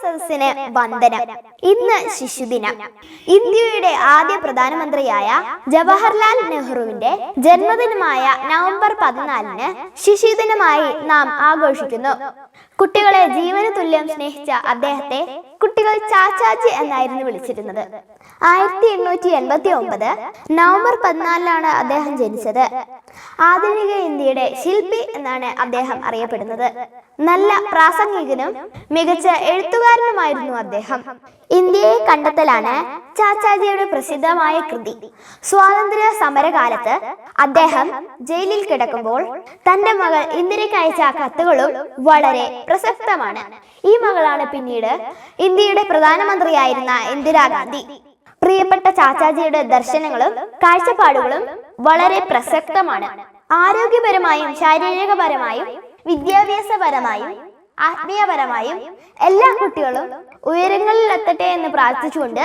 സദസ്സിന് വന്ദനം. ഇന്ന് ശിശുദിനം. ഇന്ത്യയുടെ ആദ്യ പ്രധാനമന്ത്രിയായ ജവഹർലാൽ നെഹ്റുവിന്റെ ജന്മദിനമായ നവംബർ പതിനാലിന് ശിശുദിനമായി നാം ആഘോഷിക്കുന്നു. കുട്ടികളെ ജീവന തുല്യം സ്നേഹിച്ച അദ്ദേഹത്തെ കുട്ടികൾ ചാച്ചാജി എന്നായിരുന്നു വിളിച്ചിരുന്നത്. ആയിരത്തി എണ്ണൂറ്റി എൺപത്തി ഒമ്പത് നവംബർ പതിനാലിലാണ് അദ്ദേഹം ജനിച്ചത്. ആധുനിക ഇന്ത്യയുടെ ശില്പി എന്നാണ് അദ്ദേഹം അറിയപ്പെടുന്നത്. നല്ല പ്രാസംഗികനും മികച്ച എഴുത്തുകാരനുമായിരുന്നു അദ്ദേഹം. ഇന്ത്യയെ കണ്ടെത്തലാണ് ചാച്ചാജിയുടെ പ്രസിദ്ധമായ കൃതി സ്വാതന്ത്ര്യ സമരകാലത്ത് അദ്ദേഹം ജയിലിൽ കിടക്കുമ്പോൾ തന്റെ മകൾ ഇന്ദിരയ്ക്ക് അയച്ച കത്തുകളും വളരെ പ്രസക്തമാണ്. ഈ മകളാണ് പിന്നീട് ഇന്ത്യയുടെ പ്രധാനമന്ത്രിയായിരുന്ന ഇന്ദിരാഗാന്ധി പ്രിയപ്പെട്ട ചാച്ചാജിയുടെ ദർശനങ്ങളും കാഴ്ചപ്പാടുകളും വളരെ പ്രസക്തമാണ്. ആരോഗ്യപരമായും ശാരീരികപരമായും വിദ്യാഭ്യാസപരമായും ആത്മീയപരമായും എല്ലാ കുട്ടികളും ഉയരങ്ങളിലെത്തട്ടെ എന്ന് പ്രാർത്ഥിച്ചുകൊണ്ട്